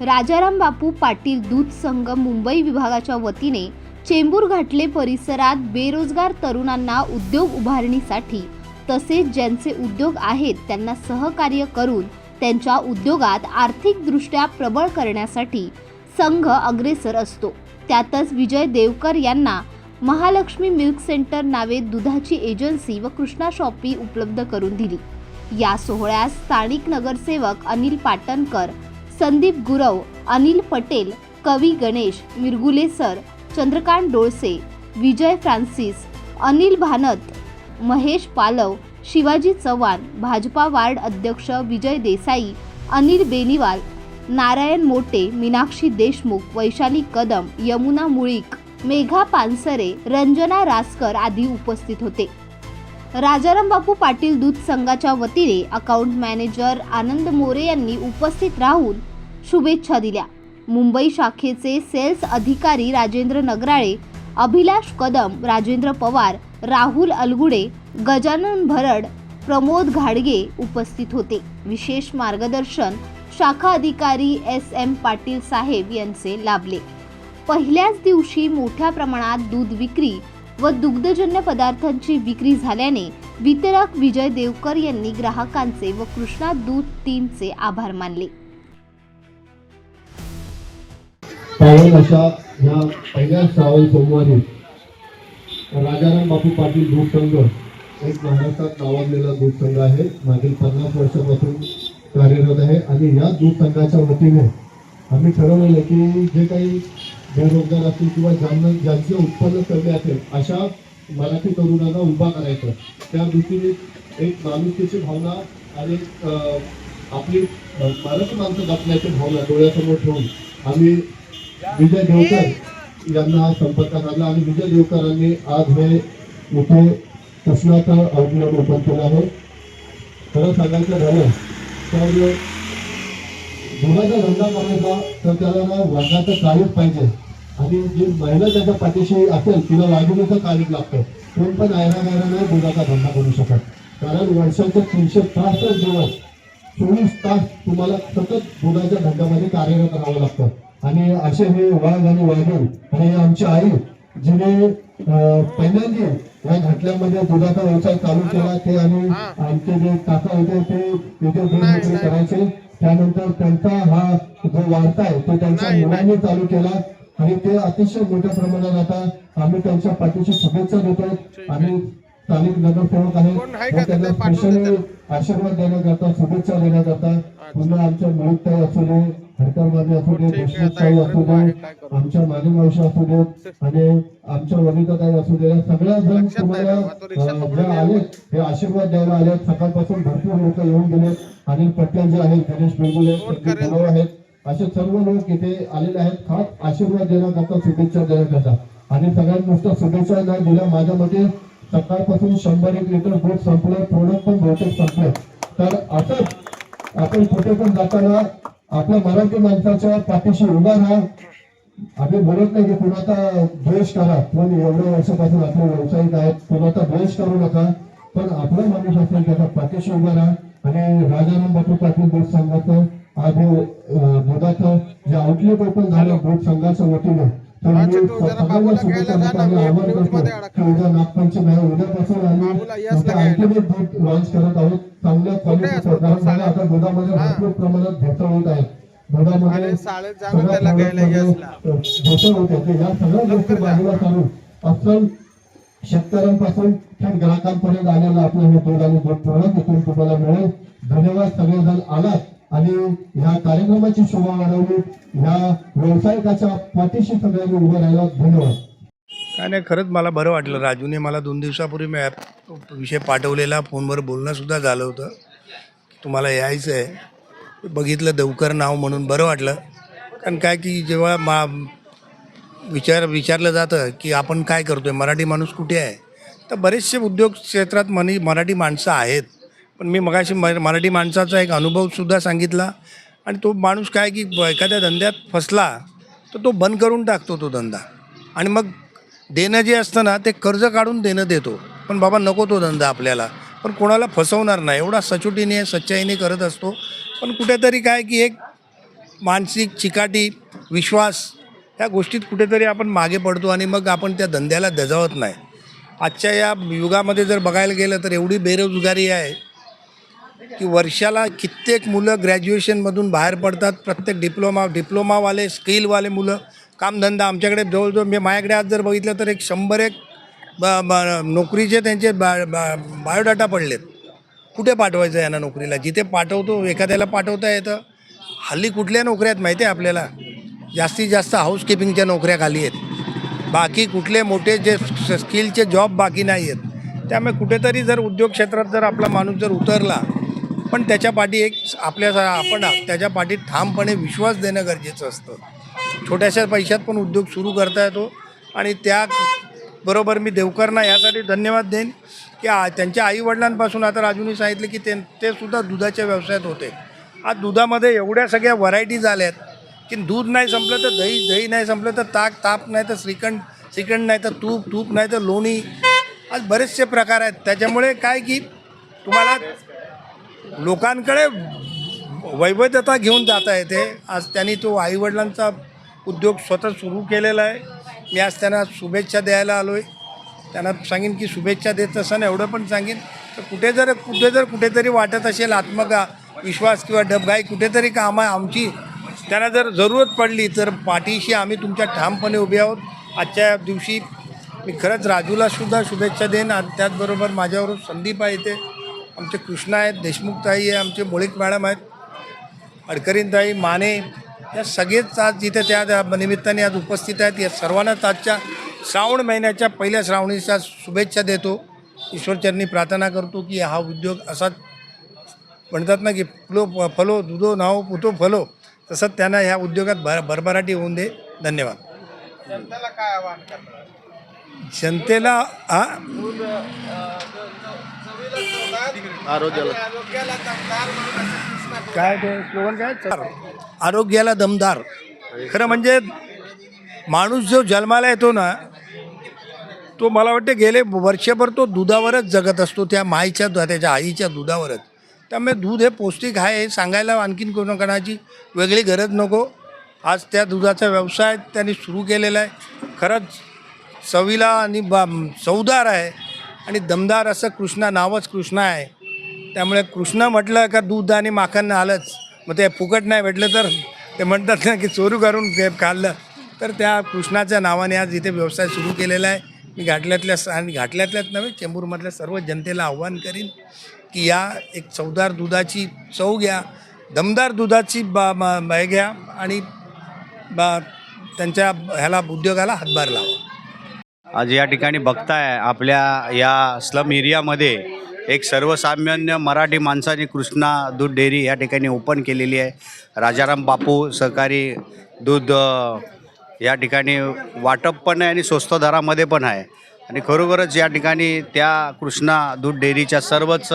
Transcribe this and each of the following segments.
राजाराम बापू पाटील दूध संघ मुंबई विभागाच्या वतीने चेंबूर घाटले परिसरात बेरोजगार तरुणांना उद्योग उभारणीसाठी तसेच ज्यांचे उद्योग आहेत त्यांना सहकार्य करून त्यांच्या उद्योगात आर्थिकदृष्ट्या प्रबळ करण्यासाठी संघ अग्रेसर असतो. त्यातच विजय देवकर यांना महालक्ष्मी मिल्क सेंटर नावे दुधाची एजन्सी व कृष्णा शॉपी उपलब्ध करून दिली. या सोहळ्यास स्थानिक नगरसेवक अनिल पाटणकर संदीप गुरव अनिल पटेल कवी Ganesh Mirgule sir Chandrakant Dolase Vijay Francis Anil Bhanat Mahesh Palav Shivaji Chavan Bhajpa ward अध्यक्ष विजय देसाई अनिल बेनीवाल नारायण मोटे मीनाक्षी देशमुख वैशाली कदम यमुना मुळीक मेघा पानसरे रंजना रासकर आदी उपस्थित होते. राजाराम बापू पाटील दूध संघाच्या वतीने अकाउंट मॅनेजर आनंद मोरे यांनी उपस्थित राहून शुभेच्छा दिल्या. मुंबई शाखेचे सेल्स अधिकारी राजेंद्र नगराळे अभिलाष कदम राजेंद्र पवार राहुल अलगुडे गजानन भरड प्रमोद घाडगे उपस्थित होते. विशेष मार्गदर्शन शाखा अधिकारी एस एम पाटील साहेब यांचे लाभले. पहिल्याच दिवशी मोठ्या प्रमाणात दूध विक्री व दुग्धजन्य पदार्थांची विक्री झाल्याने वितरक विजय देवकर यांनी ग्राहकांचे व कृष्णा दूध टीमचे आभार मानले. पावन अशा ह्या पहिल्या श्रावण सोमवारी राजाराम बापू पाटील दूध संघ एक महाराष्ट्रात नावाजलेला दूध संघ आहे. मागील पन्नास वर्षापासून कार्यरत आहे. आणि या दूध संघाच्या वतीने आम्ही ठरवलेलं की जे काही बेरोजगार असतील किंवा ज्यांना ज्यांचे उत्पन्न कमी असेल अशा मराठी तरुणांना उभा करायचं त्या दृष्टीने एक माणुसकीची भावना आणि आपली मराठी माणसं जपण्याची भावना डोळ्यासमोर ठेवून आम्ही विजय देवकर यांना संपर्क साधला आणि विजय देवकरांनी आज हे इथे कृष्णाचं आउटलेट ओपन केलं आहे. खरं सांगायचं झालं तर दुधाचा धंदा करायचा तर त्याला ना वर्गाचं कार्य पाहिजे. आणि जी महिला त्याच्या पाठीशी असेल तिला वाघिणीचं कार्य लागतं. कोण पण आयरा गायरा नाही दुधाचा धंदा करू शकत. कारण वर्षाचे तीनशे तासच दिवस चोवीस तास तुम्हाला सतत दुधाच्या धंद्यामध्ये कार्यरत राहावं लागतं. आणि असे हे वाघ आणि वाघीण आणि हे आमची आई जिने पहिल्यांदा या घाटल्यामध्ये दुधाचा व्यवसाय चालू केला. ते आणि आमचे जे काका होते ते विक्री करायचे. त्यानंतर त्यांचा हा जो वार्ता आहे तो त्यांच्या मुलांनी चालू केला. आणि ते अतिशय मोठ्या प्रमाणात आता आम्ही त्यांच्या पाठीशी शुभेच्छा देतो. आणि स्थानिक नगरसेवक आहेत व त्यांना स्पेशली आशीर्वाद देण्याकरता शुभेच्छा देण्याकरता पुन्हा आमच्या मुळीताई असू दे हरकर माने असू दे देशमुखताई असू दे आमच्या माने मावशी असू देत आणि आमच्या वनिताताई असू दे सगळ्या जण तुम्हाला आले हे आशीर्वाद द्यायला आले सकाळपासून भरपूर लोक येऊन गेले अनिल पटेल जे आहेत गणेश बेंगुले आहेत. असे सर्व लोक इथे आलेले आहेत. खास आशीर्वाद देण्याकरता शुभेच्छा देण्याकरता. आणि सगळ्यात नुसतं शुभेच्छा नाही दिल्या माझ्या मते सकाळपासून शंभर एक लिटर दूध संपलं प्रोडक्ट पण बहुतेक संपलं. तर असंच आपण कुठे पण जाताना आपल्या मराठी माणसाच्या पाठीशी उभा राहा. आम्ही बोलत नाही की कुणाचा द्वेष करा पण एवढ्या वर्षापासून आपले व्यावसायिक आहेत कुणाचा द्वेष करू नका. पण आपला माणूस असेल त्याचा पाठीशी उभा राहा. आणि राजाराम बापू पाटील दूध संघाचं आज दुधाचं जे आउटलेट ओपन झालं दूध संघाच्या वतीनं लॉन्च करत आहोत. चांगल्या आता भरपूर प्रमाणात भेसळ होत आहे. भेसळ होते. या सगळ्या गोष्टी बाजूला अस्सल शेतकऱ्यांपासून थेट ग्राहकांपर्यंत आलेलं आपलं हे दूध आणि दूध प्रोडक्ट इथून तुम्हाला मिळेल. धन्यवाद. सगळेजण आलात. आणि ह्या कार्यक्रमाची शोभा वाढवली. ह्या व्यावसायिकाच्या पाठीशी सगळ्यांनी उभं राहिला. धन्यवाद. काय नाही खरंच मला बरं वाटलं. राजूने मला दोन दिवसापूर्वी मी ॲप विषय पाठवलेला. फोनवर बोलणंसुद्धा झालं होतं. तुम्हाला यायचं आहे. बघितलं देवकर नाव म्हणून बरं वाटलं. कारण काय की जेव्हा मा विचार विचारलं जातं की आपण काय करतो आहे मराठी माणूस कुठे आहे? तर बरेचसे उद्योग क्षेत्रात मनी मराठी माणसं आहेत. पण मी मगाशी म मराठी माणसाचा एक अनुभवसुद्धा सांगितला. आणि तो माणूस काय की एखाद्या धंद्यात फसला तर तो बंद करून टाकतो तो धंदा. आणि मग देणं जे असतं ना ते कर्ज काढून देणं देतो. पण बाबा नको तो धंदा आपल्याला. पण कोणाला फसवणार नाही. एवढा सचोटीने सच्चाईने करत असतो. पण कुठेतरी काय की एक मानसिक चिकाटी विश्वास ह्या गोष्टीत कुठेतरी आपण मागे पडतो आणि मग आपण त्या धंद्याला दजावत नाही. आजच्या या युगामध्ये जर बघायला गेलं तर एवढी बेरोजगारी आहे. की वर्षाला कित्येक मुलं ग्रॅज्युएशनमधून बाहेर पडतात. प्रत्येक डिप्लोमा डिप्लोमावाले स्किलवाले मुलं. कामधंदा आमच्याकडे जवळजवळ मी माझ्याकडे आज जर बघितलं तर एक शंभर एक ब ब- नोकरीचे त्यांचे बा बा बायोडाटा पडलेत. कुठे पाठवायचं यांना नोकरीला? जिथे पाठवतो एखाद्याला पाठवता येतं. हल्ली कुठल्या नोकऱ्या आहेत माहिती आहे आपल्याला? जास्तीत जास्त हाऊसकीपिंगच्या नोकऱ्या खाली आहेत. बाकी कुठले मोठे जे स्किलचे जॉब बाकी नाही आहेत त्यामुळे कुठेतरी जर उद्योग क्षेत्रात जर आपला माणूस जर उतरला पण त्याच्या पाठी एक आपल्या आपण त्याच्या पाठी ठामपणे विश्वास देणं गरजेचं असतं. छोट्याशा पैशात पण उद्योग सुरू करता येतो आणि त्या बरोबर मी देवकरना यासाठी धन्यवाद देईन की आ त्यांच्या आईवडिलांपासून आता राजूनी सांगितलं की ते ते सुद्धा दुधाच्या व्यवसायात होते. आज दुधामध्ये एवढ्या सगळ्या व्हरायटीज आल्या आहेत की दूध नाही संपलं तर दही दही नाही संपलं तर ताक ताप नाही तर श्रीखंड श्रीखंड नाही तर तूप तूप नाही तर लोणी. आज बरेचसे प्रकार आहेत. त्याच्यामुळे काय की तुम्हाला लोकांकडे वैविध्यता घेऊन जाता येते आज त्यांनी तो आईवडिलांचा उद्योग स्वतः सुरू केलेला आहे. मी आज त्यांना शुभेच्छा द्यायला आलो आहे त्यांना सांगेन की शुभेच्छा देत असताना एवढं पण सांगेन. तर कुठे जर कुठे जर कुठेतरी वाटत असेल आत्मगा विश्वास किंवा डबगाई कुठेतरी कामं आमची त्यांना जर जरूरत पडली तर पाठीशी आम्ही तुमच्या ठामपणे उभे आहोत. आजच्या दिवशी मी खरंच राजूलासुद्धा शुभेच्छा देईन. आणि त्याचबरोबर माझ्यावर संदीप आहे ते आमचे कृष्णा आहेत देशमुखताई आहे आमचे मुळीक मॅडम आहेत अडकरीनताई माने या सगळेच आज जिथे त्या त्या निमित्ताने आज उपस्थित आहेत. या सर्वांनाच आजच्या श्रावण महिन्याच्या पहिल्या श्रावणीच्या शुभेच्छा देतो. ईश्वरचरणी प्रार्थना करतो की हा उद्योग असाच म्हणतात ना की फुलो फलो दुधो नाव पुतो फलो तसंच त्यांना ह्या उद्योगात भर भरभराटी होऊन दे. धन्यवाद. जनतेला काय आवाहन करणार? जनतेला हा काय ते स्लोगन काय? आरोग्याला दमदार. खरं म्हणजे माणूस जो जन्माला येतो ना तो मला वाटते गेले वर्षभर तो दुधावरच जगत असतो त्या माईच्या दु- त्याच्या आईच्या दुधावरच. त्यामुळे दूध हे पौष्टिक आहे हे सांगायला आणखीन कोण कोणाची वेगळी गरज नको. आज त्या दुधाचा व्यवसाय त्यांनी सुरू केलेला आहे. खरंच चवीला आणि बा चवदार आहे आणि दमदार असं कृष्णा नावच कृष्णा आहे. त्यामुळे कृष्ण म्हटलं का दूध आणि माखण आलंच. मग ते फुकट नाही भेटलं तर ते म्हणतात ना की चोरू करून ते खाल्लं. तर त्या कृष्णाच्या नावाने आज इथे व्यवसाय सुरू केलेला आहे. मी घाटल्यातल्या आणि घाटल्यातल्याच नव्हे चेंबूरमधल्या सर्व जनतेला आव्हान करीन की या एक चवदार दुधाची चव घ्या दमदार दुधाची बा म- घ्या आणि बा त्यांच्या ह्याला उद्योगाला हातभार लावा. आज या ठिकाणी बघताय आपल्या या स्लम एरियामध्ये एक सर्वसामान्य मराठी माणसाने कृष्णा दूध डेअरी या ठिकाणी ओपन केलेली आहे. राजाराम बापू सहकारी दूध या ठिकाणी वाटप पण आहे आणि स्वस्त दरामध्ये पण आहे. आणि खरोखरच या ठिकाणी त्या कृष्णा दूध डेअरीच्या सर्वच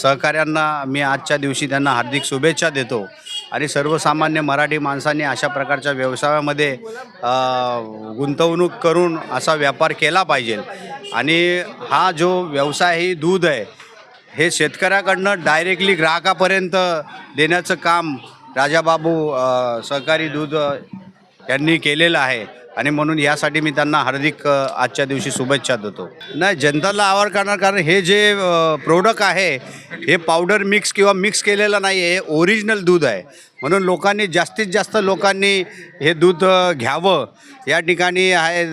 सहकाऱ्यांना मी आजच्या दिवशी त्यांना हार्दिक शुभेच्छा देतो. आणि सर्वसामान्य मराठी माणसांनी अशा प्रकारच्या व्यवसायामध्ये गुंतवणूक करून असा व्यापार केला पाहिजे. आणि हा जो व्यवसाय ही दूध आहे हे शेतकऱ्याकडनं डायरेक्टली ग्राहकापर्यंत देण्याचं काम राजाबाबू सहकारी दूध यांनी केलेलं आहे. आणि म्हणून यासाठी मी त्यांना हार्दिक आजच्या दिवशी शुभेच्छा देतो. नाही जनताला आवड करणार कारण हे जे प्रोडक्ट आहे हे पावडर मिक्स किंवा मिक्स केलेलं नाही आहे हे ओरिजिनल दूध आहे. म्हणून लोकांनी जास्तीत जास्त लोकांनी हे दूध घ्यावं. या ठिकाणी आहे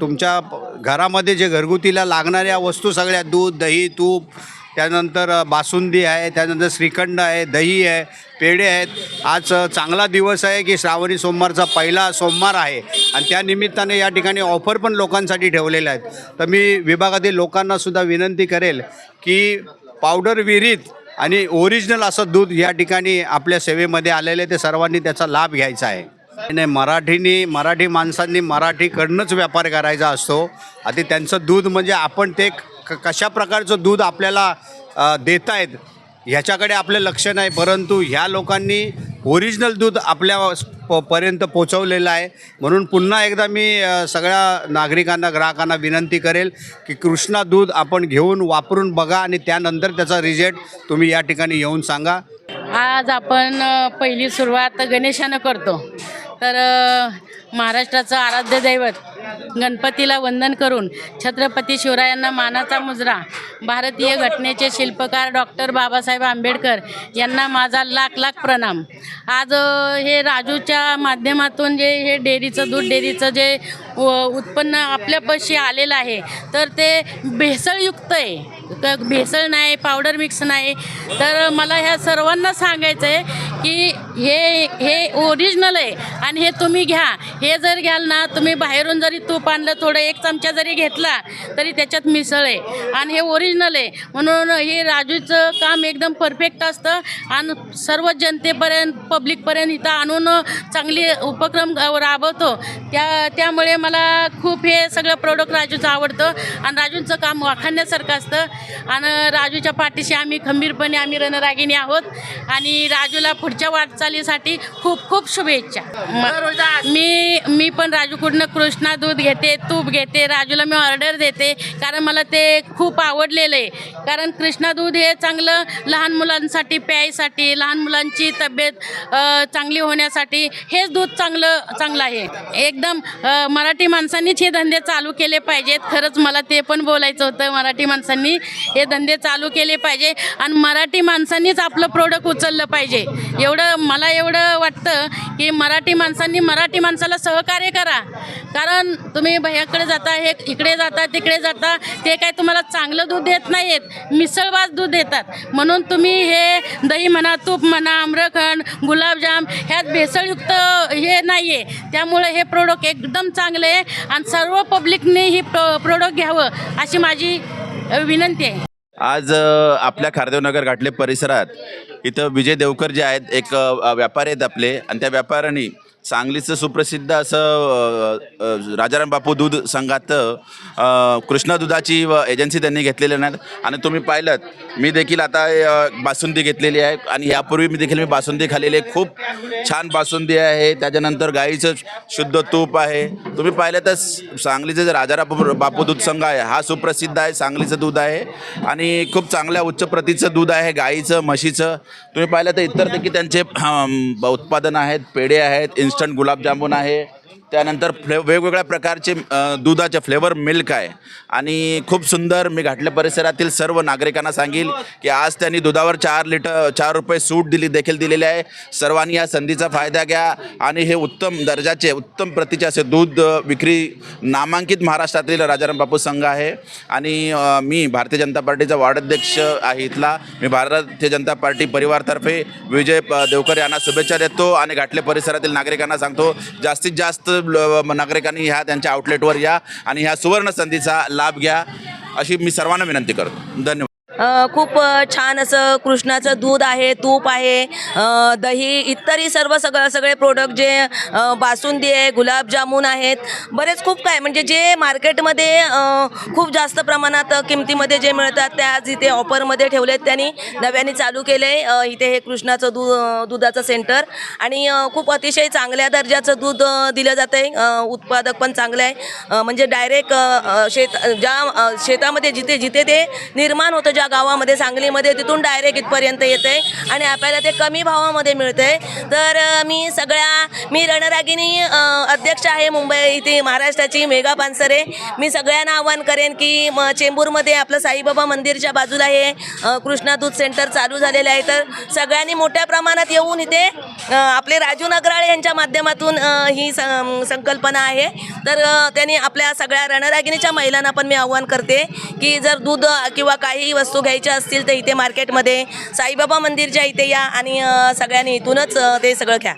तुमच्या घरामध्ये जे घरगुतीला लागणाऱ्या वस्तू सगळ्या दूध दही तूप त्यानंतर बासुंदी आहे त्यानंतर श्रीखंड आहे दही आहे पेढे आहेत. आज चांगला दिवस आहे की श्रावणी सोमवारचा पहिला सोमवार आहे. आणि त्या निमित्ताने या ठिकाणी ऑफर पण लोकांसाठी ठेवलेल्या आहेत. तर मी विभागातील लोकांनासुद्धा विनंती करेल की पावडर विहिरीत आणि ओरिजिनल असं दूध या ठिकाणी आपल्या सेवेमध्ये आलेले ते सर्वांनी त्याचा लाभ घ्यायचा आहे. नाही मराठीनी मराठी माणसांनी मराठीकडनंच व्यापार करायचा असतो. आता त्यांचं दूध म्हणजे आपण ते क कशा प्रकारचं दूध आपल्याला देत आहेत ह्याच्याकडे आपलं लक्ष नाही परंतु ह्या लोकांनी ओरिजिनल दूध आपल्या पर्यंत पोचवलेलं आहे. म्हणून पुन्हा एकदा मी सगळ्या नागरिकांना ग्राहकांना विनंती करेल की कृष्णा दूध आपण घेऊन वापरून बघा आणि त्यानंतर त्याचा रिझल्ट तुम्ही या ठिकाणी येऊन सांगा. आज आपण पहिली सुरुवात गणेशानं करतो. तर महाराष्ट्राचं आराध्य दैवत गणपतीला वंदन करून छत्रपती शिवरायांना मानाचा मुजरा. भारतीय घटनेचे शिल्पकार डॉक्टर बाबासाहेब आंबेडकर यांना माझा लाख लाख प्रणाम. आज हे राजूच्या माध्यमातून जे हे डेअरीचं दूध डेअरीचं जे उत्पन्न आपल्यापाशी आलेलं आहे तर ते भेसळयुक्त आहे. तर भेसळ नाही पावडर मिक्स नाही. तर मला ह्या सर्वांना सांगायचं आहे की हे हे ओरिजिनल आहे आणि हे तुम्ही घ्या. हे जर घ्याल ना तुम्ही बाहेरून जरी तूप आणलं थोडं एक चमचा जरी घेतला तरी त्याच्यात मिसळ आहे. आणि हे ओरिजिनल आहे. म्हणून हे राजूचं काम एकदम परफेक्ट असतं आणि सर्व जनतेपर्यंत पब्लिकपर्यंत इथं आणून चांगली उपक्रम राबवतो. त्या त्यामुळे मला खूप हे सगळं प्रोडक्ट राजूचं आवडतं आणि राजूंचं काम वाखाणण्यासारखं असतं. आणि राजूच्या पाठीशी आम्ही खंबीरपणे आम्ही रणरागिणी आहोत. आणि राजूला पुढच्या वाटचालीसाठी खूप खूप शुभेच्छा. म- मी मी पण राजूकडनं कृष्णा दूध घेते तूप घेते राजूला मी ऑर्डर देते कारण मला ते खूप आवडलेलं आहे. कारण कृष्णा दूध हे चांगलं लहान मुलांसाठी प्यायसाठी लहान मुलांची तब्येत चांगली होण्यासाठी हेच दूध चांगलं चांगलं आहे. एकदम मराठी माणसांनीच हे धंदे चालू केले पाहिजेत. खरंच मला ते पण बोलायचं होतं मराठी माणसांनी. हे धंदे चालू केले पाहिजे आणि मराठी माणसांनीच आपलं प्रोडक्ट उचललं पाहिजे. एवढं मला एवढं वाटतं की मराठी माणसांनी मराठी माणसाला सहकार्य करा. कारण तुम्ही भैयाकडे जाता हे इकडे जाता तिकडे जाता ते काय तुम्हाला चांगलं दूध देत नाही आहेत मिसळवास दूध देतात. म्हणून तुम्ही हे दही म्हणा तूप म्हणा आम्रखंड गुलाबजाम ह्यात भेसळयुक्त हे नाही आहे त्यामुळे हे प्रोडक्ट एकदम चांगलं आहे आणि सर्व पब्लिकने ही प्रो प्रोडक्ट घ्यावं अशी माझी विनंती आहे. आज आपल्या खारदेवनगर घाटले परिसरात इथं विजय देवकर जे आहेत एक व्यापारी आहेत आपले. आणि त्या व्यापाऱ्यांनी सांगलीचं सुप्रसिद्ध असं राजाराम बापू दूध संघात कृष्णा दुधाची व एजन्सी त्यांनी घेतलेली नाही आणि तुम्ही पाहिलं मी देखील आता बासुंदी घेतलेली आहे. आणि यापूर्वी मी देखील मी बासुंदी खाल्लेली आहे. खूप छान बासुंदी आहे. त्याच्यानंतर गाईचं शुद्ध तूप आहे. तुम्ही पाहिलं तर सांगलीचं जे राजाराम बापू दूध संघ आहे हा सुप्रसिद्ध आहे सांगलीचं दूध आहे. आणि खूप चांगल्या उच्च प्रतीचं दूध आहे गाईचं म्हशीचं. तुम्ही पाहिलं तर इतर देखील त्यांचे उत्पादन आहेत पेढे आहेत इन्स्टंट गुलाबजामुन आहे. त्यानंतर फ्ले वेगवेगळ्या प्रकारचे दुधाचे फ्लेवर मिल्क आहे. आणि खूप सुंदर मी घाटल्या परिसरातील सर्व नागरिकांना सांगेल की आज त्यांनी दुधावर चार लिटर चार रुपये सूट दिली देखील दिलेली आहे. सर्वांनी या संधीचा फायदा घ्या आणि हे उत्तम दर्जाचे उत्तम प्रतीचे असे दूध विक्री नामांकित महाराष्ट्रातील राजाराम बापू संघ आहे. आणि मी भारतीय जनता पार्टीचा वार्डाध्यक्ष आहे इथला. मी भारतीय जनता पार्टी परिवारतर्फे विजय देवकर यांना शुभेच्छा देतो आणि घाटले परिसरातील नागरिकांना सांगतो जास्तीत जास्त नागरिकांनी ह्या त्यांच्या आउटलेटवर या आणि ह्या सुवर्ण संधीचा लाभ घ्या अशी मी सर्वांना विनंती करतो. धन्यवाद. खूप छान असं कृष्णाचं दूध आहे तूप आहे दही इतरही सर्व सगळं सगळे प्रोडक्ट जे बासुंदी आहे गुलाबजामुन आहेत बरेच खूप काय. म्हणजे जे मार्केटमध्ये खूप जास्त प्रमाणात किमतीमध्ये जे मिळतात त्या आज इथे ऑफरमध्ये ठेवलेत त्यांनी. नव्याने चालू केले आहे इथे हे कृष्णाचं दूध दुधाचं सेंटर आणि खूप अतिशय चांगल्या दर्जाचं दूध दिलं जातं आहे उत्पादक पण चांगलं आहे. म्हणजे डायरेक्ट शेत ज्या शेतामध्ये जिथे जिथे ते निर्माण होतं ज्या गावामध्ये सांगलीमध्ये तिथून डायरेक्ट इथपर्यंत येते आणि आपल्याला ते कमी भावामध्ये मिळते. तर मी सगळ्या मी रणरागिनी अध्यक्ष आहे मुंबई इथे महाराष्ट्राची मेघा पानसरे. मी सगळ्यांना आवाहन करेन की म चेंबूरमध्ये आपलं साईबाबा मंदिरच्या बाजूला हे कृष्णा दूध सेंटर चालू झालेलं आहे. तर सगळ्यांनी मोठ्या प्रमाणात येऊन इथे आपले राजू नगराळे यांच्या माध्यमातून ही संकल्पना आहे. तर त्यांनी आपल्या सगळ्या रणरागिणीच्या महिलांना पण मी आव्हान करते की जर दूध किंवा काही वस्तू घ्यायच्या असतील तर इथे मार्केटमध्ये साईबाबा मंदिरच्या इथे या आणि सगळ्यांनी इथूनच ते सगळं घ्या.